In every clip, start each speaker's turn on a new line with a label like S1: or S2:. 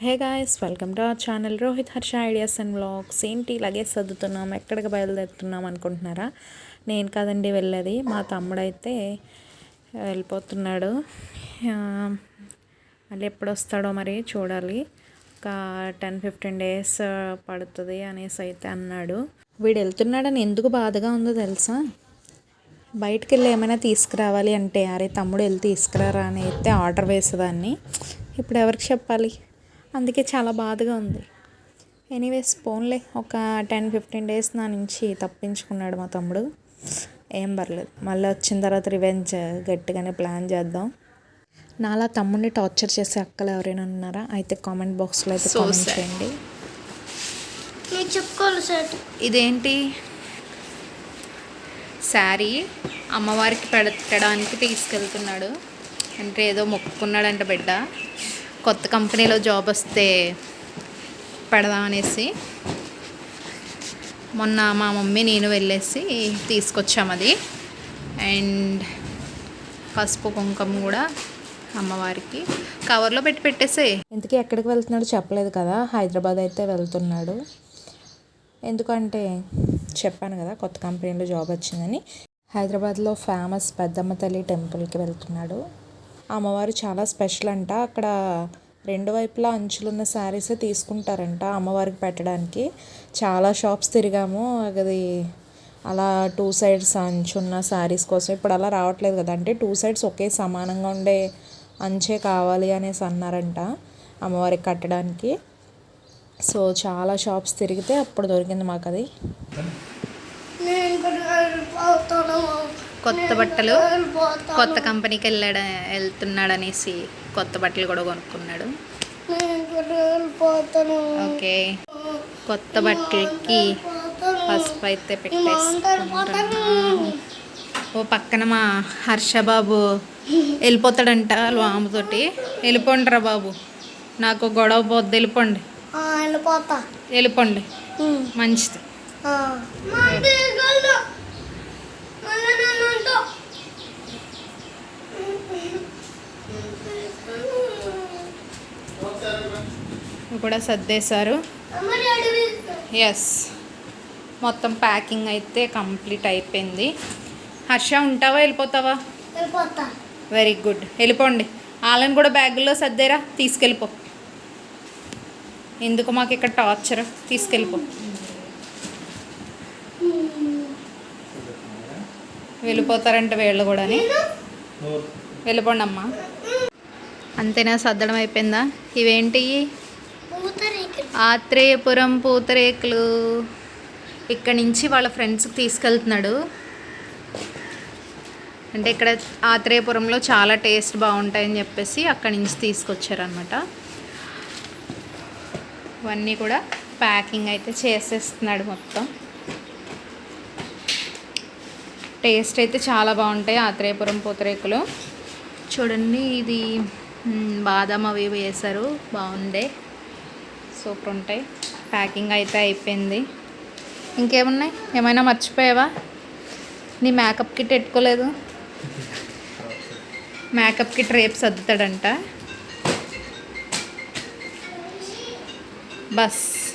S1: Hey guys welcome to our channel Rohit Harsha ideas and vlogs ఏంటి luggage సర్దుతున్నాం ఎక్కడికి బయలుదేరుతున్నాం అనుకుంటున్నారా? నేను కాదండి వెళ్ళేది మా తమ్ముడు అయితే వెళ్ళిపోతున్నాడు మళ్ళీ ఎప్పుడు వస్తాడో మరి చూడాలి. ఒక టెన్ ఫిఫ్టీన్ డేస్ పడుతుంది అనేసి అయితే అన్నాడు. వీడు వెళ్తున్నాడని ఎందుకు బాధగా ఉందో తెలుసా? బయటికి వెళ్ళి ఏమైనా తీసుకురావాలి అంటే అరే తమ్ముడు వెళ్ళి తీసుకురారా అని అయితే ఆర్డర్ వేసేదాన్ని. ఇప్పుడు ఎవరికి చెప్పాలి? అందుకే చాలా బాధగా ఉంది. ఎనీవేస్ పోన్లే ఒక టెన్ ఫిఫ్టీన్ డేస్ నా నుంచి తప్పించుకున్నాడు మా తమ్ముడు. ఏం పర్లేదు మళ్ళీ వచ్చిన తర్వాత రివెంజ్ గట్టిగానే ప్లాన్ చేద్దాం. నాలా తమ్ముడిని టార్చర్ చేసే అక్కలు ఎవరైనా ఉన్నారా? అయితే కామెంట్ బాక్స్లో అయితే కామెంట్. చేయండి.
S2: చెప్పుకోవాలి సార్.
S1: ఇదేంటి?
S2: శారీ అమ్మవారికి పెట్టడానికి తీసుకెళ్తున్నాడు. అంటే ఏదో మొక్కుకున్నాడంట బిడ్డ. కొత్త కంపెనీలో జాబ్ వస్తే పెడదాం అనేసి మొన్న మా మమ్మీ నేను వెళ్ళేసి తీసుకొచ్చాం అది. అండ్ పసుపు కుంకుమ కూడా అమ్మవారికి. కవర్లో పెట్టి పెట్టేసే.
S1: ఇంతకీ ఎక్కడికి వెళ్తున్నాడో చెప్పలేదు కదా హైదరాబాద్ అయితే వెళ్తున్నాడు. ఎందుకంటే చెప్పాను కదా కొత్త కంపెనీలో జాబ్ వచ్చిందని. హైదరాబాద్లో ఫేమస్ పెద్దమ్మ తల్లి టెంపుల్కి వెళ్తున్నాడు. అమ్మవారు చాలా స్పెషల్ అంట. అక్కడ రెండు వైపులా అంచులున్న శారీసే తీసుకుంటారంట అమ్మవారికి పెట్టడానికి. చాలా షాప్స్ తిరిగాము. అది అలా టూ సైడ్స్ అంచున్న శారీస్ కోసం ఇప్పుడు అలా రావట్లేదు కదా. అంటే టూ సైడ్స్ ఒకే సమానంగా ఉండే అంచే కావాలి అనేసి అన్నారంట అమ్మవారికి కట్టడానికి. సో చాలా షాప్స్ తిరిగితే అప్పుడు దొరికింది మాకు అది
S2: కొత్త బట్టలు కొత్త కంపెనీకి వెళ్ళాడు వెళ్తున్నాడు అనేసి కొత్త బట్టలు కూడా కొనుక్కున్నాడు. ఓకే. కొత్త బట్టలకి పసుపు అయితే పెట్టేసుకుంటున్నా ఓ పక్కన మా హర్షబాబు వెళ్ళిపోతాడంట వాళ్ళ మామతోటి. వెళ్ళిపోండిరా బాబు. నాకు గొడవ పోద్ది వెళ్ళిపోండి.
S3: వెళ్ళిపోతా.
S2: వెళ్ళిపోండి. మంచిది. కూడా సర్దేశారు. ఎస్ మొత్తం ప్యాకింగ్ అయితే కంప్లీట్ అయిపోయింది. హర్ష ఉంటావా? వెళ్ళిపోతావా?
S3: వెళ్ళిపోతా.
S2: వెరీ గుడ్ వెళ్ళిపోండి. వాళ్ళని కూడా బ్యాగుల్లో సర్దేరా. తీసుకెళ్ళిపో. ఎందుకు మాకు ఇక్కడ టార్చర్? తీసుకెళ్ళిపో. వెళ్ళిపోతారంట వీళ్ళు కూడాని. వెళ్ళిపోండి అమ్మా అంతేనా? సర్దడం అయిపోయిందా? ఇవేంటి? ఆత్రేయపురం పూతరేకులు. ఇక్కడి నుంచి వాళ్ళ ఫ్రెండ్స్కి తీసుకెళ్తున్నాడు. అంటే ఇక్కడ ఆత్రేయపురంలో చాలా టేస్ట్ బాగుంటాయని చెప్పేసి అక్కడి నుంచి తీసుకొచ్చారనమాట ఇవన్నీ కూడా ప్యాకింగ్ అయితే చేసేస్తున్నాడు మొత్తం. టేస్ట్ అయితే చాలా బాగుంటాయి ఆత్రేయపురం పూతరేకులు. చూడండి ఇది బాదం అవి ఇవి వేశారు. బాగుండే. సూపర్ ఉంటాయి. ప్యాకింగ్ అయితే అయిపోయింది. ఇంకేమున్నాయి? ఏమైనా మర్చిపోయావా? నీ మేకప్ కిట్ పెట్టుకోలేదు. మేకప్ కిట్ రేపు సర్దుతాడంట. బస్.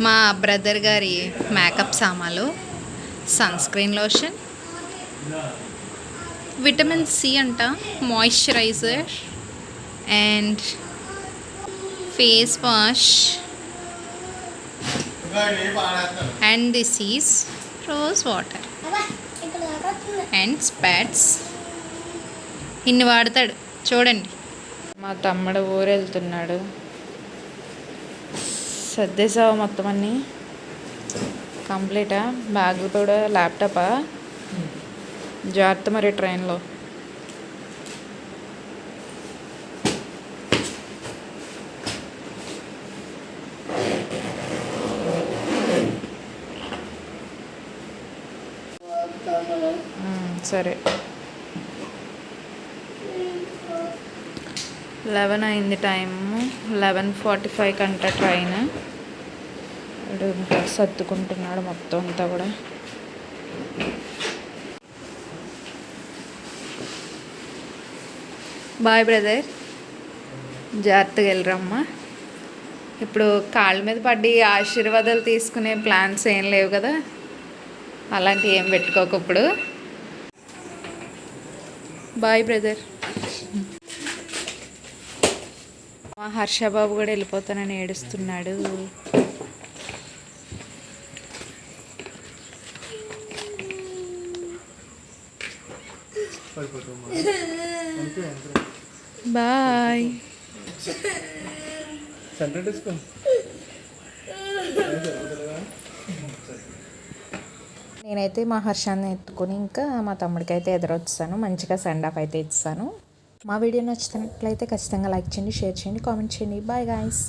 S2: మా బ్రదర్ గారి మేకప్ సామాలు sun screen lotion. Vitamin C అంట. Moisturiser. And face wash and this is rose water and spots ఇన్ని వాడతాడు. చూడండి.
S1: మా తమ్ముడు ఊరు వెళ్తున్నాడు సర్దేశావు మొత్తం అన్నీ? కంప్లీటా? బ్యాగ్ కూడా ల్యాప్టాపా? జాగ్రత్త మరి ట్రైన్లో. సరే. లెవెన్ అయింది టైము లెవెన్ ఫార్టీ ఫైవ్ కంట ట్రైన్ సర్దుకుంటున్నాడు మొత్తం అంతా కూడా.
S2: బాయ్ బ్రదర్ జాగ్రత్తగా వెళ్ళరమ్మా. ఇప్పుడు కాళ్ళ మీద పడి ఆశీర్వాదాలు తీసుకునే ప్లాన్స్ ఏం లేవు కదా. అలాంటివి ఏం పెట్టుకోకప్పుడు బాయ్ బ్రదర్ మా హర్షబాబు కూడా వెళ్ళిపోతానని ఏడుస్తున్నాడు. బాయ్
S1: నేనైతే మా హర్షాన్ని ఎత్తుకొని ఇంకా మా తమ్ముడికి అయితే ఎదురొచ్చాను మంచిగా సెండ్ ఆఫ్ అయితే ఇస్తాను మా వీడియో నచ్చినట్లయితే ఖచ్చితంగా లైక్ చేయండి షేర్ చేయండి కామెంట్ చేయండి. Bye guys